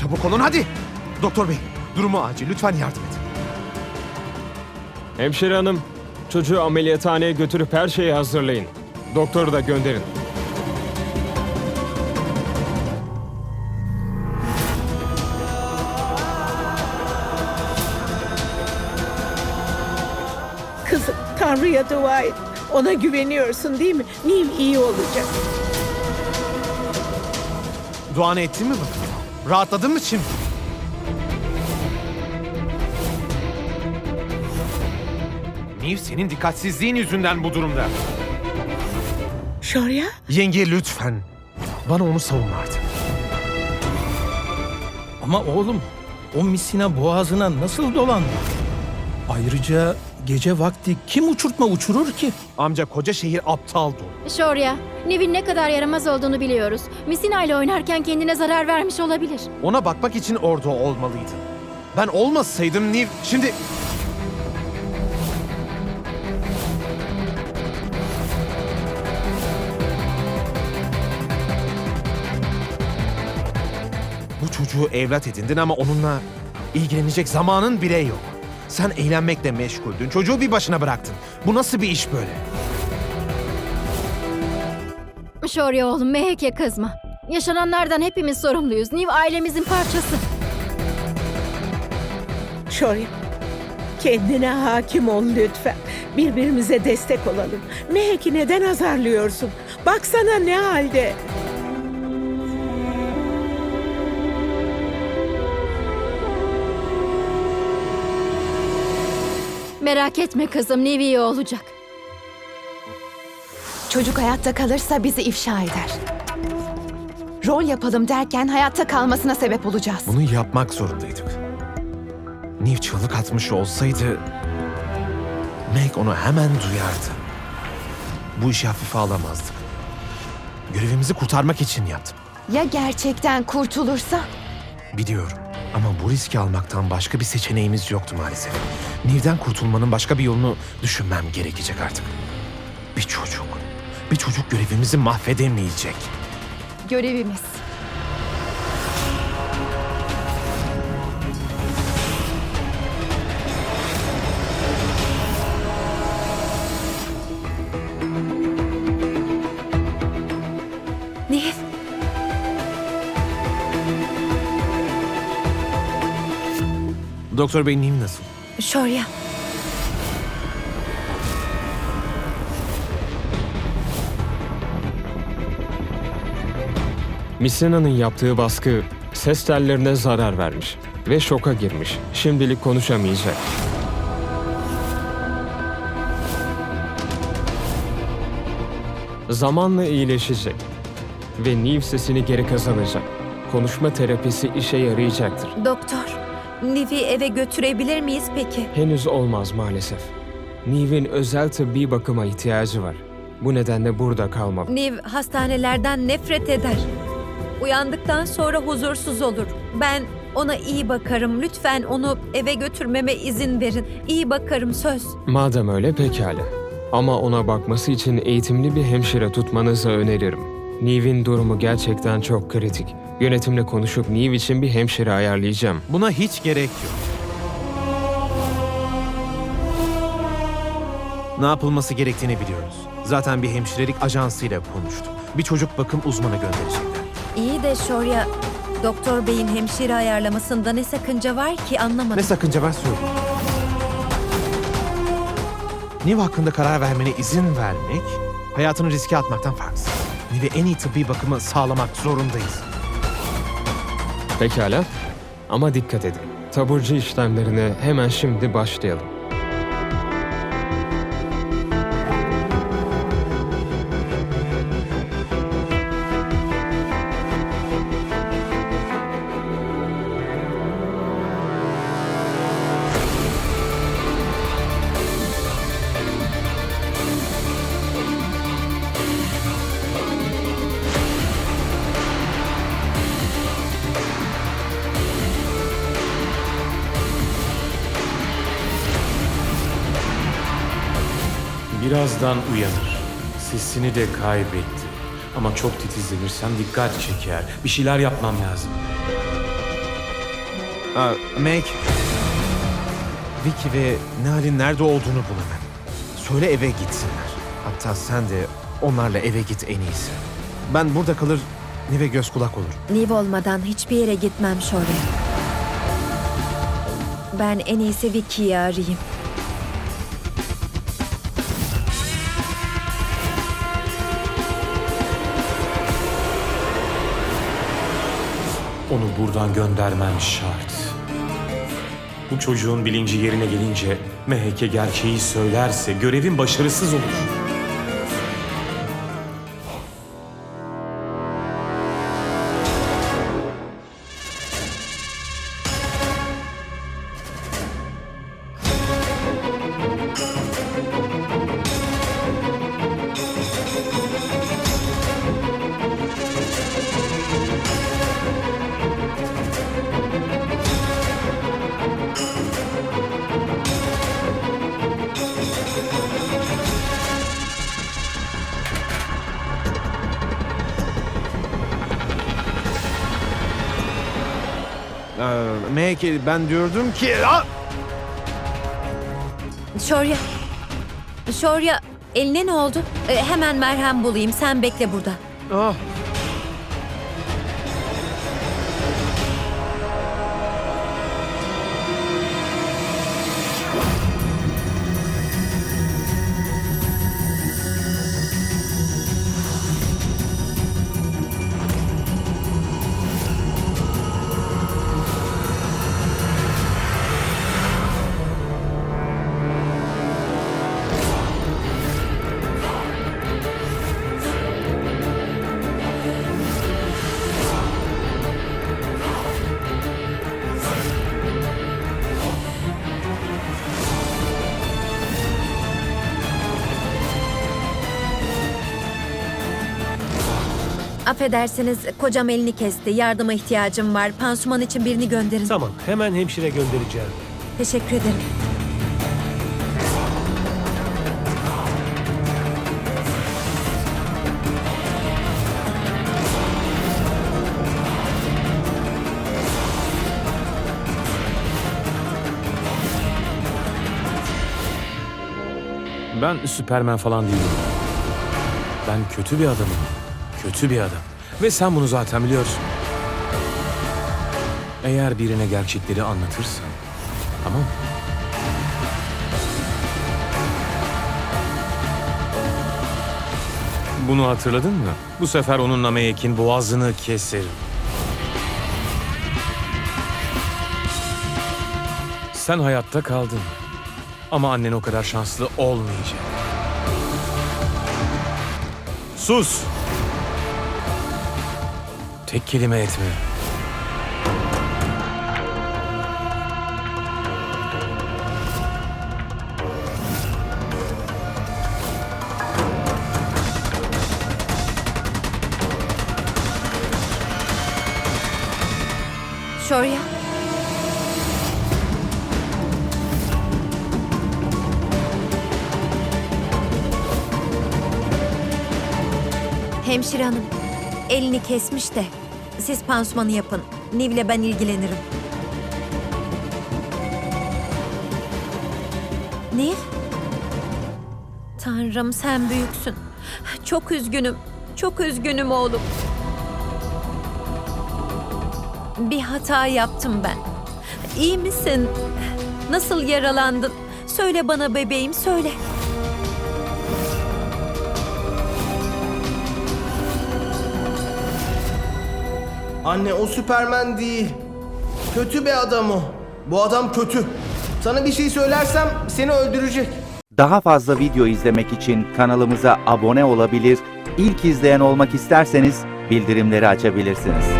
Çabuk olun hadi. Doktor bey, durumu acil. Lütfen yardım edin. Hemşire hanım, çocuğu ameliyathaneye götürüp her şeyi hazırlayın. Doktoru da gönderin. Kızım Tanrı'ya dua et. Ona güveniyorsun değil mi? Nil iyi olacak. Duanı ettin mi bakalım? Rahatladın mı şimdi? Niv senin dikkatsizliğin yüzünden bu durumda. Şorya Yenge lütfen. Bana onu savunma artık. Ama oğlum o misina boğazına nasıl dolandı? Ayrıca gece vakti kim uçurtma uçurur ki? Amca koca şehir aptal dolu. Şorya, Nev'in ne kadar yaramaz olduğunu biliyoruz. Misina ile oynarken kendine zarar vermiş olabilir. Ona bakmak için orada olmalıydın. Ben olmasaydım Niv şimdi... Bu çocuğu evlat edindin ama onunla ilgilenecek zamanın bile yok. Sen eğlenmekle meşguldün. Çocuğu bir başına bıraktın. Bu nasıl bir iş böyle? Şorya oğlum, meheke kızma. Yaşananlardan hepimiz sorumluyuz. Niv ailemizin parçası. Şorya. Kendine hakim ol lütfen. Birbirimize destek olalım. Mehek'i neden azarlıyorsun? Baksana ne halde. Merak etme kızım, Niv iyi olacak. Çocuk hayatta kalırsa bizi ifşa eder. Rol yapalım derken hayatta kalmasına sebep olacağız. Bunu yapmak zorundaydık. Niv çığlık atmış olsaydı... Meg onu hemen duyardı. Bu işi hafife alamazdık. Görevimizi kurtarmak için yaptım. Ya gerçekten kurtulursa? Biliyorum. Ama bu riski almaktan başka bir seçeneğimiz yoktu maalesef. Niv'den kurtulmanın başka bir yolunu düşünmem gerekecek artık. Bir çocuk. Bir çocuk görevimizi mahvedemeyecek. Görevimiz. Doktor Bey Niv nasıl? Şorya. Misina'nın yaptığı baskı ses tellerine zarar vermiş ve şoka girmiş. Şimdilik konuşamayacak. Zamanla iyileşecek ve Niv sesini geri kazanacak. Konuşma terapisi işe yarayacaktır. Doktor, Niv'i eve götürebilir miyiz peki? Henüz olmaz maalesef. Niv'in özel tıbbi bakıma ihtiyacı var. Bu nedenle burada kalmalı. Niv hastanelerden nefret eder. Uyandıktan sonra huzursuz olur. Ben ona iyi bakarım. Lütfen onu eve götürmeme izin verin. İyi bakarım söz. Madem öyle pekala. Ama ona bakması için eğitimli bir hemşire tutmanızı öneririm. Niv'in durumu gerçekten çok kritik. Yönetimle konuşup Niv için bir hemşire ayarlayacağım. Buna hiç gerek yok. Ne yapılması gerektiğini biliyoruz. Zaten bir hemşirelik ajansıyla konuştum. Bir çocuk bakım uzmanı gönderecekler. İyi de Şorya, Doktor Bey'in hemşire ayarlamasında ne sakınca var ki anlamadım. Ne sakınca ben söyleyeyim. Niv hakkında karar vermene izin vermek, hayatını riske atmaktan farksız. Niv'e en iyi tıbbi bakımı sağlamak zorundayız. Pekala. Ama dikkat edin. Taburcu işlemlerine hemen şimdi başlayalım. Birazdan uyanır. Sesini de kaybetti. Ama çok titizlenirsem dikkat çeker. Bir şeyler yapmam lazım. Aa, Meg. Vicky ve Nihal'in nerede olduğunu bul hemen. Söyle eve gitsinler. Hatta sen de onlarla eve git en iyisi. Ben burada kalır Nive göz kulak olur. Niv olmadan hiçbir yere gitmem Şorya. Ben en iyisi Vicky'yi arayayım. Onu buradan göndermem şart. Bu çocuğun bilinci yerine gelince Mehek'e gerçeği söylerse görevin başarısız olur. Ee, ben diyordum ki... Aa! Şorya. Şorya eline ne oldu? Ee, hemen merhem bulayım. Sen bekle burada. Ah! Affedersiniz kocam elini kesti. Yardıma ihtiyacım var. Pansuman için birini gönderin. Tamam, hemen hemşire göndereceğim. Teşekkür ederim. Ben Süpermen falan değilim. Ben kötü bir adamım. Kötü bir adam. Ve sen bunu zaten biliyorsun. Eğer birine gerçekleri anlatırsan, tamam mı? Bunu hatırladın mı? Bu sefer onunla Meyek'in boğazını keserim. Sen hayatta kaldın. Ama annen o kadar şanslı olmayacak. Sus! Tek kelime etme. Şorya. Hemşire hanım, elini kesmiş de. Siz pansumanı yapın. Niv'le ben ilgilenirim. Niv? Tanrım sen büyüksün. Çok üzgünüm. Çok üzgünüm oğlum. Bir hata yaptım ben. İyi misin? Nasıl yaralandın? Söyle bana bebeğim söyle. Anne o Süpermen değil. Kötü bir adam o. Bu adam kötü. Sana bir şey söylersem seni öldürecek. Daha fazla video izlemek için kanalımıza abone olabilir, ilk izleyen olmak isterseniz bildirimleri açabilirsiniz.